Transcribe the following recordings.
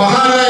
മഹാനായ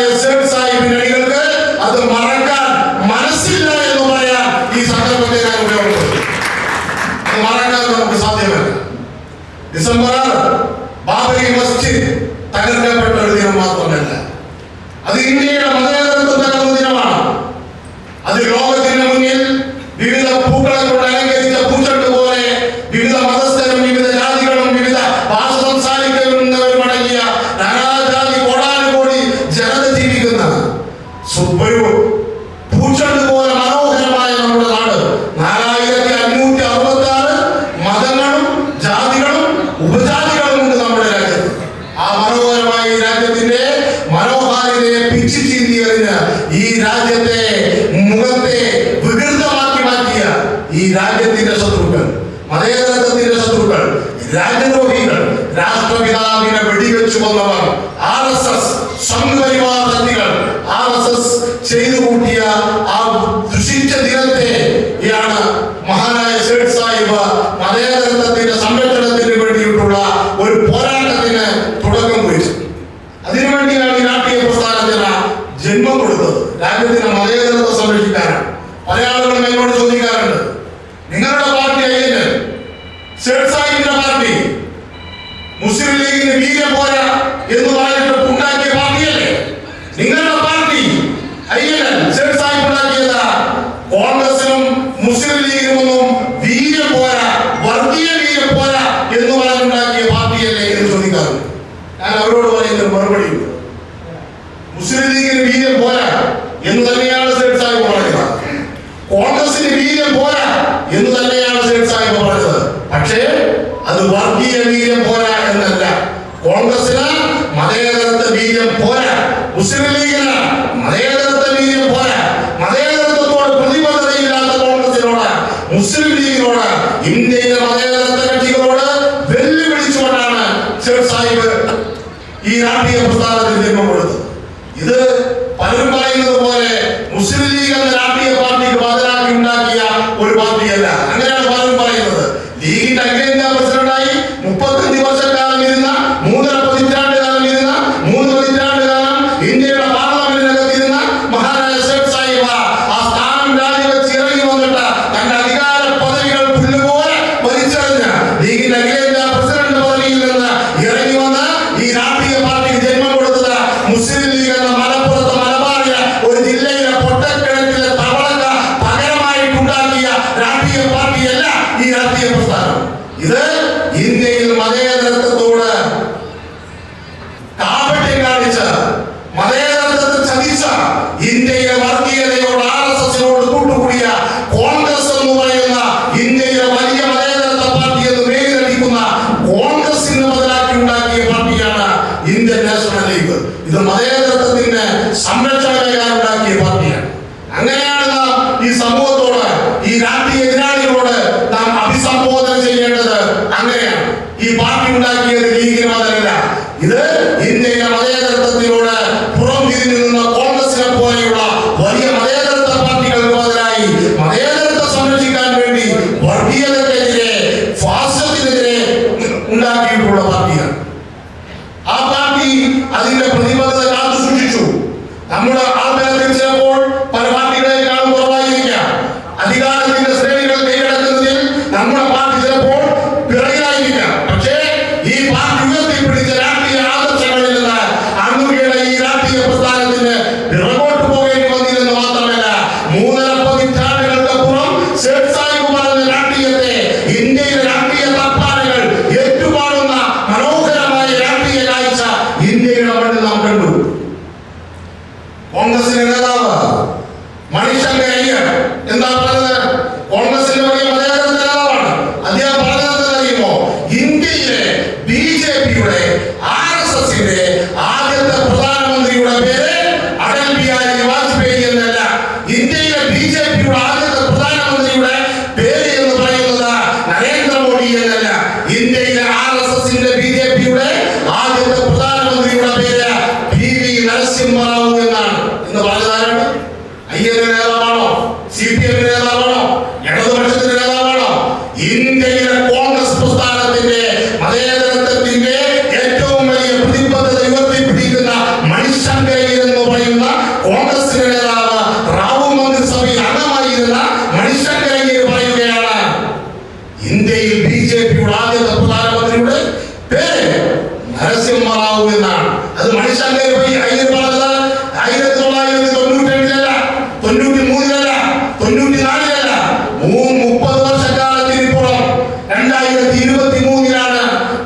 രാജ്യത്തിന്റെ ശത്രുക്കൾ മതേതരത്വത്തിന്റെ ശത്രുക്കൾ രാജ്യദ്രോഹികൾ രാഷ്ട്രപിതാവിനെ വെടിവെച്ചു കൊന്നവർ ആർ എസ് എസ് സംഘപരിവാർ ശക്തികൾ ആർ എസ് എസ് ചെയ്തു കൂട്ടിയ ആ ദുഷിച്ച ദിനത്തെ യാണ് മഹാനായ സേഠ് സാഹിബ് മതേതരത്വത്തിന്റെ സംരക്ഷണത്തിന് വേണ്ടിയിട്ടുള്ള ഒരു പോരാട്ടത്തിന് തുടക്കം കുറിച്ചു അതിനുവേണ്ടിയാണ് ഈ രാഷ്ട്രീയ പ്രസ്ഥാനത്തിന് ജന്മം കൊടുത്തത്. രാജ്യത്തിന് മതേതരത്വം സംരക്ഷിക്കാനാണ്. പല ആളുകളും എന്നോട് ചോദിക്കാറുണ്ട് നിങ്ങളുടെ പാർട്ടി അയ്യന് സേഠ് സാഹിബിന്റെ പാർട്ടി. മുസ്ലിം ലീഗിന് വീര പോര എന്ന് പറഞ്ഞിട്ട് ഉണ്ടാക്കിയ പാർട്ടിയല്ലേ? നിങ്ങളുടെ പാർട്ടി അയ്യന് സേഠ് സാഹിബ് ഉണ്ടാക്കിയതാ. കോൺഗ്രസിനും മുസ്ലിം ലീഗിനുമൊന്നും വീര പോര വർഗീയ വീര പോര എന്ന് പറഞ്ഞുണ്ടാക്കിയ പാർട്ടിയല്ലേ എന്ന് ചോദിക്കാറുണ്ട് ഞാൻ അവരോട് പറയുന്ന മറുപടിയുണ്ട് മുസ്ലിം ലീഗിന് വീര്യം പോരാ എന്ന് തന്നെയാണ് സേഠ് സാഹിബ് പറഞ്ഞത് കോൺഗ്രസിന് വീര്യം പോരാ എന്ന് തന്നെയാണ് സേഠ് സാഹിബ് പറഞ്ഞത് പക്ഷേ അത് വർഗീയ വീര്യം പോരാ എന്നല്ല. കോൺഗ്രസിന് മതേതരത്വ വീര്യം പോരാ. മുസ്ലിം ലീഗിന് മതേതരത്വ വീര്യം പോരാ. മതേതരത്വത്തോട് പ്രതിബദ്ധതയില്ലാത്ത കോൺഗ്രസിനോട് മുസ്ലിം ലീഗിനോട് ഇന്ത്യയിലെ മതേതരത്വ കക്ഷികളോട് വെല്ലുവിളിച്ചുകൊണ്ടാണ് സേഠ് സാഹിബ് ഈ രാഷ്ട്രീയ പ്രസ്ഥാനത്തിന് ജന്മം കൊടുത്തത്. ഇത് പലരും പറയുന്നത് പോലെ മുസ്ലിം ലീഗ് എന്ന രാഷ്ട്രീയ പാർട്ടിക്ക് ബദലാക്കി ഉണ്ടാക്കിയ ഒരു പാർട്ടിയല്ല. അങ്ങനെയാണ് പലരും പറയുന്നത്. ലീഗിന്റെ അഖിലേന്ത്യാ പ്രസിഡന്റായി? ഇരുപത്തിമൂന്നിലാണ്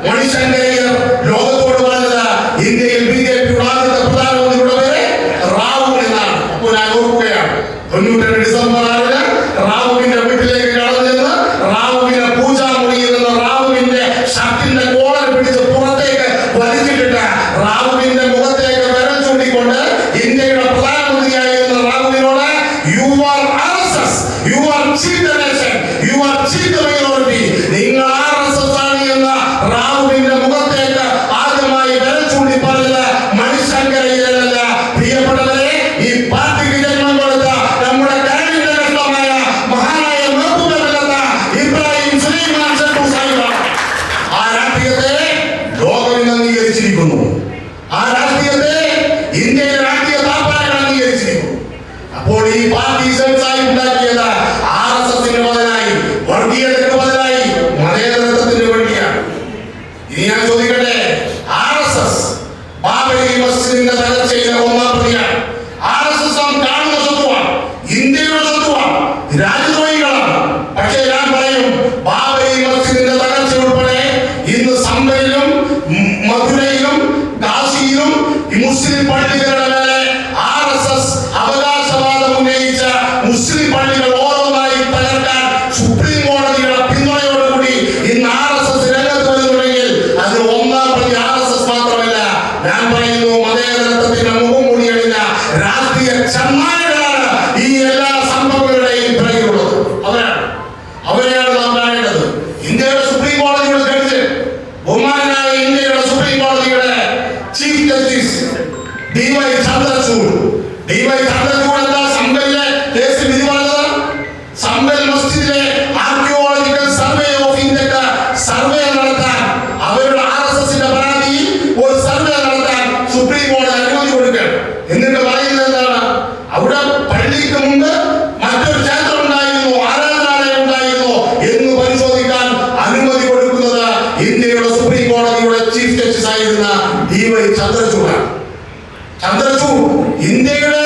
മണിശങ്കരയ്യർ ലോകത്തോട് പറഞ്ഞത് ഇന്ത്യയിൽ ബി ജെ പിയുടെ ആദ്യത്തെ പ്രധാനമന്ത്രിയുടെ പേര് റാവു എന്നാണ്. അപ്പോൾ ഞാൻ ഓർക്കുകയാണ് തൊണ്ണൂറ്റി ഡിസംബർ ആറിന് റാവുവിന്റെ വീട്ടിലേക്ക് കടന്നു റാവുവിന്റെ പൂജാമുറിയിൽ നിന്ന് റാവുവിന്റെ ഷർട്ടിന്റെ കോളർ പിടിച്ച് പുറത്തേക്ക് വലിച്ചിട്ടിട്ട് റാവുവിന്റെ മുഖത്തേക്ക് വിരൽ ചൂണ്ടിക്കൊണ്ട് ഇന്ത്യയുടെ പ്രധാനമന്ത്രിയായിരുന്ന റാവുവിനോട് you are R S S you are chief you are chief പാർട്ടീസൻസായി ഉണ്ടാക്കിയത് ആർ എസ് എസിന്റെ മുതലായി വർഗീയ justice D Y Chandrachud D Y Chandrachud എന്ന സമ്പലിലെ കേസ് വിധി പറഞ്ഞത് സമ്പൽ മസ്ജിദിലെ ఇరవై సంతరచూడ సంతరచూ ఇందేడా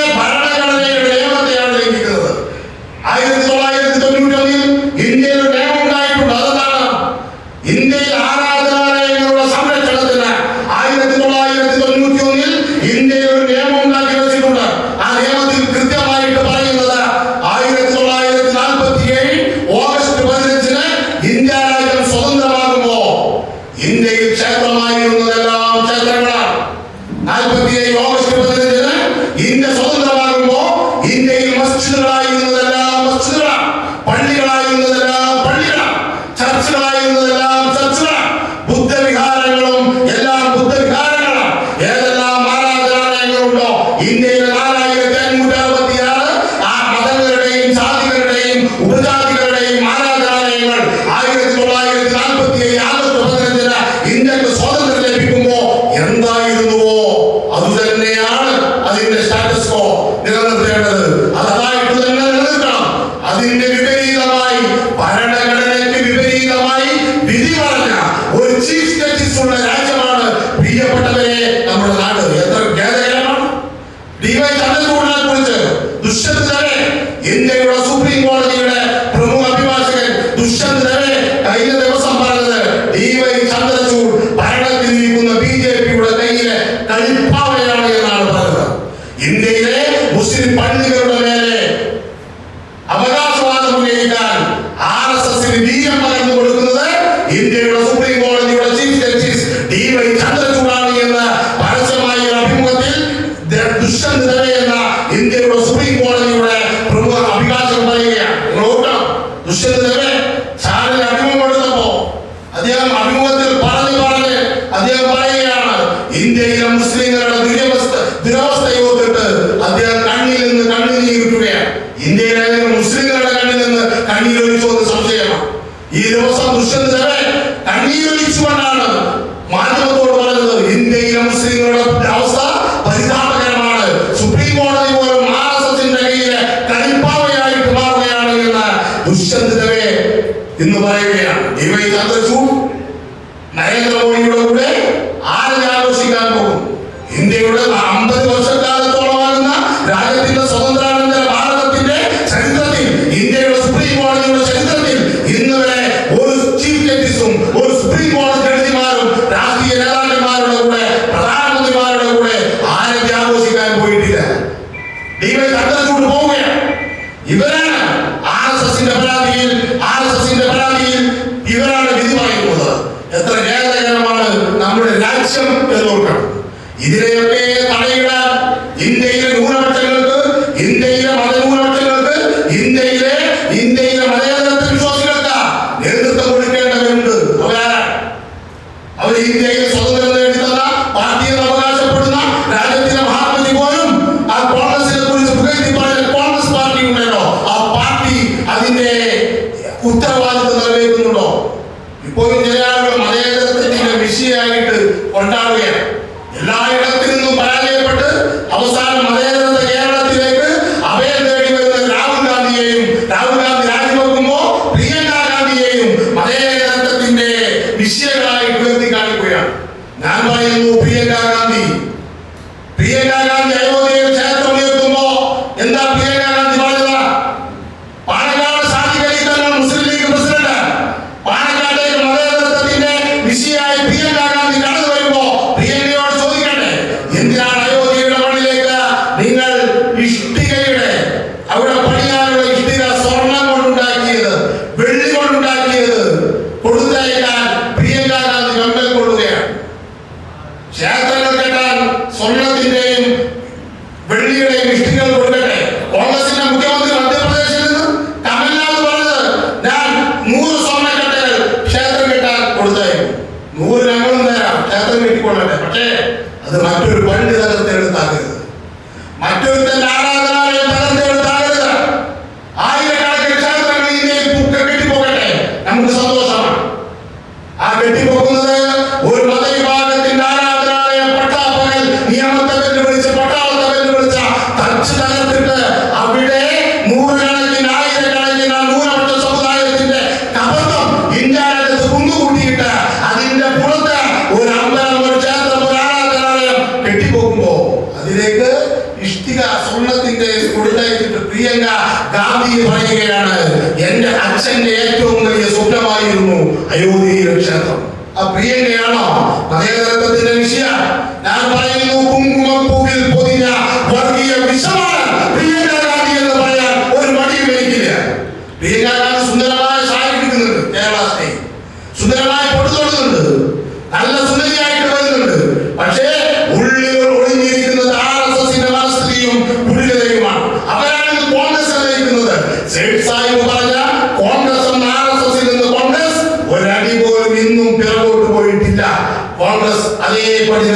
ക്രിസ്ത്യൻ നിലയെന്ന ഇന്ത്യയുടെ സുപ്രീം കോടതി എന്ന് പറയുകയാണ്. ഡിവൈ നരേന്ദ്രമോദിയുടെ കൂടെ ആരും ആഘോഷിക്കാൻ പോകും ഇന്ത്യയുടെ അമ്പത് വർഷക്കാലത്തോളമാകുന്ന രാജ്യത്തിന്റെ സ്വതന്ത്രാനന്തര ഭാരതത്തിന്റെ ചരിത്രത്തിൽ ഇന്ത്യയുടെ സുപ്രീം കോടതിയുടെ ചരിത്രത്തിൽ ഇന്ന് വരെ ഒരു ചീഫ് ജസ്റ്റിസും ഒരു സുപ്രീം കോടതി അത് മറ്റൊരു പള്ളി തലത്തെടുത്താകരുത് മറ്റൊരു തന്റെ ആരാധന ചെയ്ത ഗാന്ധി പറയുകയാണ് എന്റെ അച്ഛന്റെ ഏറ്റവും വലിയ സ്വപ്നമായിരുന്നു അയോധ്യയിലെ ക്ഷേത്രം. ആ പ്രിയങ്കയാണോ? മതേതരത്വത്തിന്റെ വിഷയം. ഞാൻ പറയുന്നു കുങ്കുമപ്പൂവിൽ പൊതിഞ്ഞ വർഗീയ വിഷമാണ് പ്രിയങ്ക എന്ന് പറയാൻ ഒരു മടി എനിക്കില്ല. പ്രിയങ്ക ഗാന്ധി സുന്ദരമായ സാരി എടുക്കുന്നുണ്ട് കേരള സ്റ്റേറ്റ്. സുന്ദരമായ പൊട്ടു തൊടുന്നുണ്ട്. നല്ല സുന്ദരിയായിട്ട് വരുന്നുണ്ട്. പക്ഷേ nadie puede